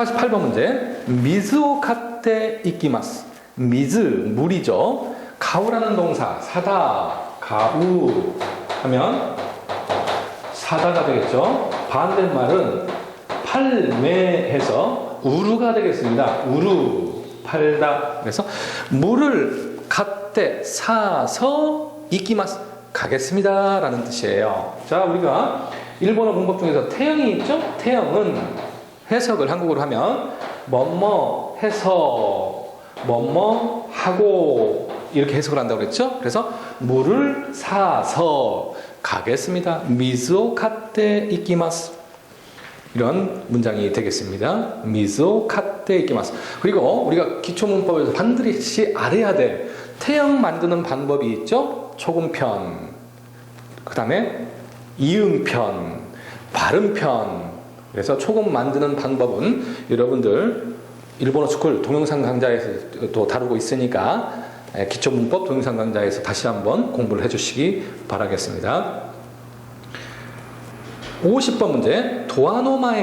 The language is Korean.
48번 문제. 미즈오 카테 이키마스. 미즈, 물이죠. 가우라는 동사, 사다, 가우 하면 사다가 되겠죠. 반대말은 팔매해서 우루가 되겠습니다. 우루, 팔다. 그래서 물을 갓때 사서 이키마스 가겠습니다. 라는 뜻이에요. 자, 우리가 일본어 문법 중에서 태형이 있죠? 태형은 해석을 한국어로 하면 뭐뭐 해서 뭐뭐 하고 이렇게 해석을 한다고 그랬죠? 그래서 물을 사서 가겠습니다. 미즈오 카테 이키마스. 이런 문장이 되겠습니다. 미즈오 카테 이키마스. 그리고 우리가 기초 문법에서 반드시 알아야 될 태형 만드는 방법이 있죠? 초음편. 그다음에 이음편, 발음편. 그래서 초급 만드는 방법은 여러분들 일본어 스쿨 동영상 강좌에서 또 다루고 있으니까 예, 기초 문법 동영상 강좌에서 다시 한번 공부를 해주시기 바라겠습니다. 50번 문제 도아노마에